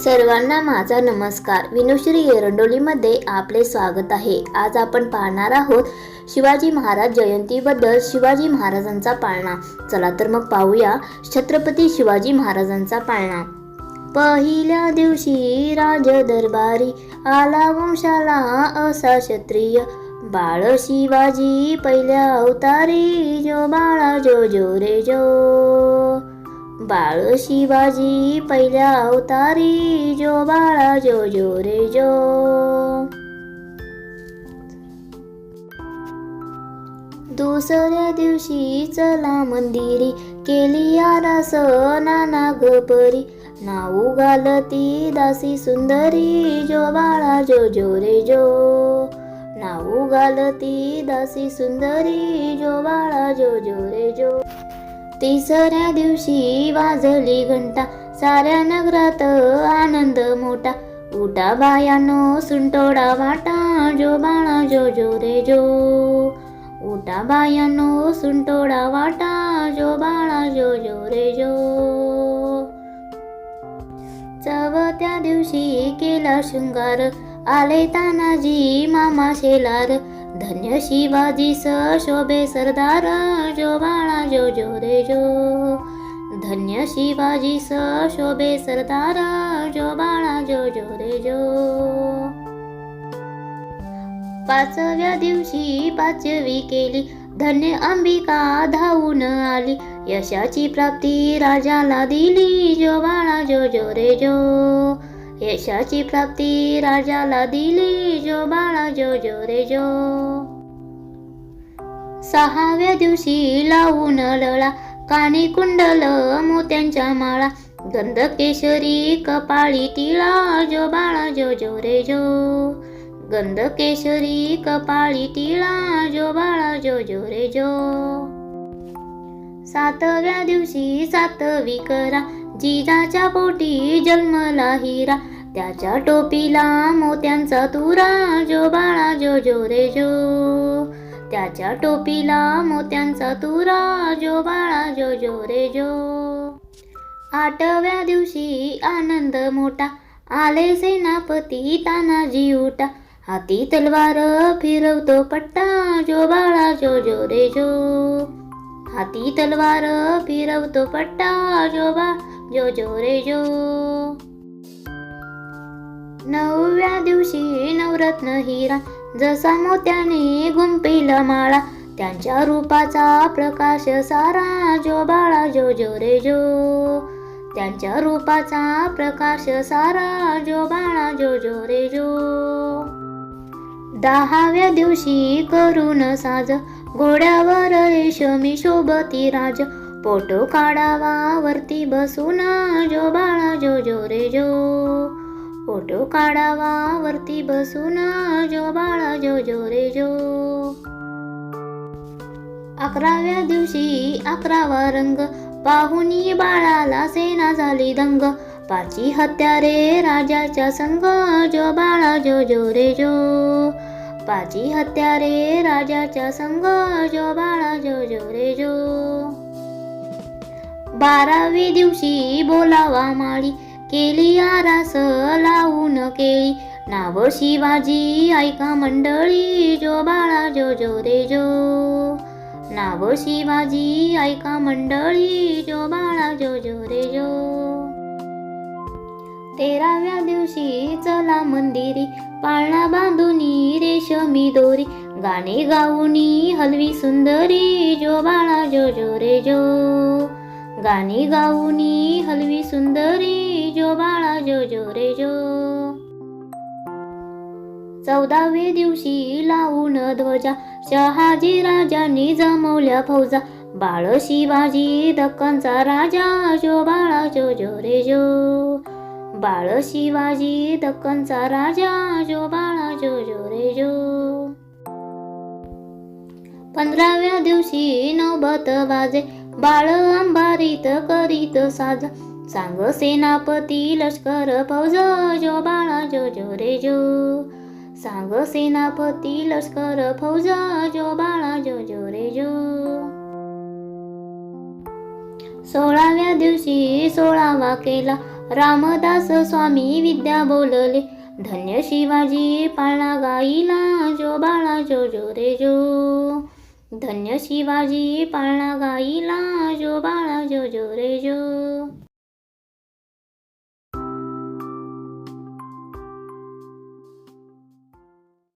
सर्वांना माझा नमस्कार. विनुश्री एरंडोलीमध्ये आपले स्वागत आहे. आज आपण पाहणार आहोत शिवाजी महाराज जयंतीबद्दल शिवाजी महाराजांचा पाळणा. चला तर मग पाहूया छत्रपती शिवाजी महाराजांचा पाळणा. पहिल्या दिवशी राज दरबारी आला वंशाला असा क्षत्रिय. बाळ शिवाजी पहिल्या अवतारी जो बाळा जो जो रे जो. बाळ शिवाजी पहिल्या अवतारी जो बाळा जो जो रे जो. दुसऱ्या दिवशी चला मंदिरी केली आरास नाना गपरी. नाऊ घालती दासी सुंदरी जो बाळा जो जो रे जो. नाऊ घालती दासी सुंदरी जो बाळा जो जो रे जो. तिसऱ्या दिवशी वाजली घंटा. साऱ्या नगरात आनंद मोठा. उठा बायानो सुंटोडा वाटा. जो बाळा जो जो रे जो. उठा बायानो सुंटोडा वाटा. जो बाळा जो जो रे जो. चवत्या दिवशी केला शृंगार. आले तानाजी मामा शेलार. धन्य शिवाजी स शोभे सरदार जो बाळा जो जो रे जो. धन्य शिवाजी स शोभे सरदार जो बाळा जो जो रे जो. पाचव्या दिवशी पाचवी केली धन्य अंबिका धावून आली. यशाची प्राप्ती राजाला दिली जो बाळा जो जो रे जो. यशाची प्राप्ती राजाला दिली जो बाळा जो जो रे जो. सहाव्या दिवशी लावून लळा कानी कुंडल मोत्यांच्या माळा गंध केशरी कपाळी तिळा जो बाळा जो जो रे जो. गंध केशरी कपाळी तिळा जो बाळा जो जो रे जो. सातव्या दिवशी सातवी करा जिजाच्या पोटी जन्मला हिरा त्याच्या टोपीला मोत्यांचा तुरा. जो बाळा जो जो रे जो. त्याच्या टोपीला मोत्यांचा तुरा. जो बाळा जो जो रे जो. आठव्या दिवशी आनंद मोठा. आले सेनापती तानाजी उठा. हाती तलवार फिरवतो पट्टा. जो बाळा जो जो रे जो. हाती तलवार फिरवतो पट्टा. जो बा जो जो रे जो नवव्या दिवशी नवरत्न हिरा जसा मोत्याने गुंपिला माळा त्यांच्या रूपाचा प्रकाश सारा जो बाळा जो जो रे जो त्यांच्या रूपाचा प्रकाश सारा जो बाळा जो जो रे जो दहाव्या दिवशी करून साज घोड्यावर रेशमी शोभती राज फोटो काढावा वरती बसून जो बाळा जो जो रे जो. फोटो काढावा वरती बसून जो बाळा जो जो रे जो. अकराव्या दिवशी अकरावा रंग पाहुनी बाळाला सेना झाली दंग. पाची हत्यारे राजाच्या संग जो बाळा जो जो रे जो. पाची हत्यारे राजाच्या संग जो बाळा जो जो रे जो. बारावी दिवशी बोलावा माळी. केली आरास लावून केळी. नाव शिवाजी ऐका मंडळी जो बाळा जो जो रे जो. नाव शिवाजी ऐका मंडळी जो बाळा जो जो रे जो. तेराव्या दिवशी चला मंदिरी. पाळणा बांधुनी रेशमी दोरी. गाणे गाऊनी हलवी सुंदरी जो बाळा जो जो रे जो. गाणी गाऊनी हलवी सुंदरी जो बाळा जो जो रे जो. चौदावे दिवशी लावून ध्वजा शहाजी राजांनी जमवल्या फौजा. बाळ शिवाजी दक्कनचा राजा जो बाळा जो जो रे जो. बाळ शिवाजी दक्कनचा राजा जो बाळा जो जो रे जो. पंधराव्या दिवशी नौबत वाजे बाळ अंबारीत करीत साज. सांग सेनापती लष्कर फौज जो बाळा जो जो रे जो. सांग सेनापती लष्कर फौज जो बाळा जो जो रे जो. सोळाव्या दिवशी सोळावा केला. रामदास स्वामी विद्या बोलले धन्य शिवाजी पाळला गाईला जो बाळा जो जो रे जो. धन्य शिवाजी पाळणा गाईला.